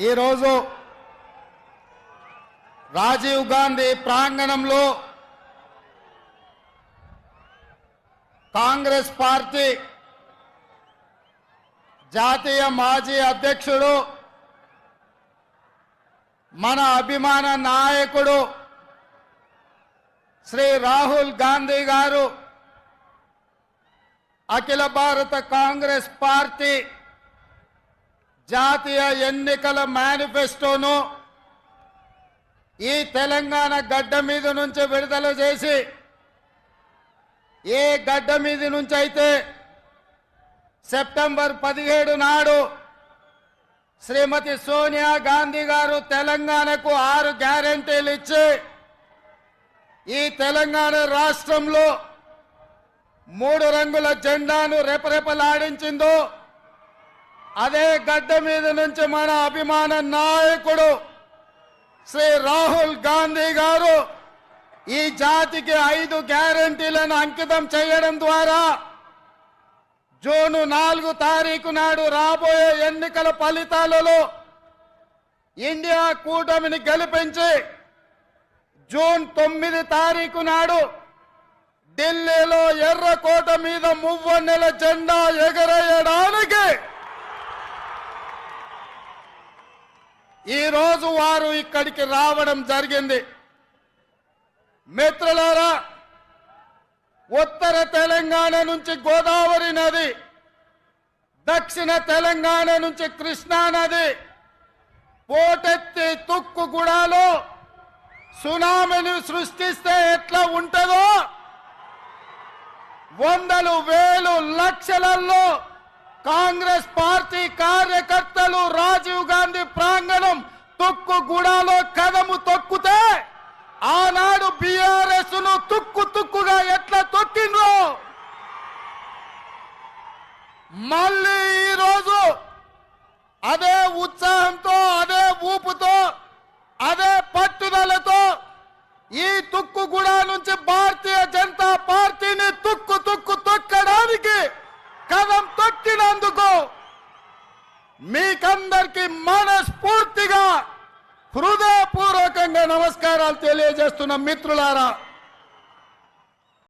ఈరోజు రాజీవ్ గాంధీ ప్రాంగణంలో కాంగ్రెస్ పార్టీ జాతీయ మాజీ అధ్యక్షుడు మన అభిమాన నాయకుడు శ్రీ రాహుల్ గాంధీ గారు అఖిల భారత కాంగ్రెస్ పార్టీ జాతీయ ఎన్నికల మేనిఫెస్టోను ఈ తెలంగాణ గడ్డ మీద నుంచి విడుదల చేసి ఏ గడ్డ మీద నుంచి అయితే సెప్టెంబర్ పదిహేడు నాడు శ్రీమతి సోనియా గాంధీ గారు తెలంగాణకు ఆరు గ్యారంటీలు ఇచ్చి ఈ తెలంగాణ రాష్ట్రంలో మూడు రంగుల జెండాను రెపరెపలాడించిందో అదే గడ్డ మీద నుంచి మన అభిమాన నాయకుడు శ్రీ రాహుల్ గాంధీ గారు ఈ జాతికి ఐదు గ్యారంటీలను అంకితం చేయడం ద్వారా జూను నాలుగు తారీఖు నాడు రాబోయే ఎన్నికల ఫలితాలలో ఇండియా కూటమిని గెలిపించి జూన్ తొమ్మిది తారీఖు నాడు ఢిల్లీలో ఎర్రకోట మీద మువ్వన్నెల జెండా ఎగర ఈరోజు వారు ఇక్కడికి రావడం జరిగింది. మిత్రులారా ఉత్తర తెలంగాణ నుంచి గోదావరి నది దక్షిణ తెలంగాణ నుంచి కృష్ణా నది పోటెత్తి తుక్కుగూడలో సునామీని సృష్టిస్తే ఎట్లా ఉంటుందో వందలు వేలు లక్షలలో కాంగ్రెస్ పార్టీ కార్యకర్త నేతలు రాజీవ్ గాంధీ ప్రాంగణం తుక్కుగూడలో కదము తొక్కుతే ఆనాడు బీఆర్ఎస్ను తుక్కు తుక్కుగా ఎట్లా తొక్కిండ్రో? మళ్ళీ ఈరోజు అదే ఉత్సాహంతో అదే ఊపుతో అదే పట్టుదలతో ఈ తుక్కు కూడా మీకందరికి మనస్ఫూర్తిగా హృదయపూర్వకంగా నమస్కారాలు తెలియజేస్తున్న మిత్రులారా.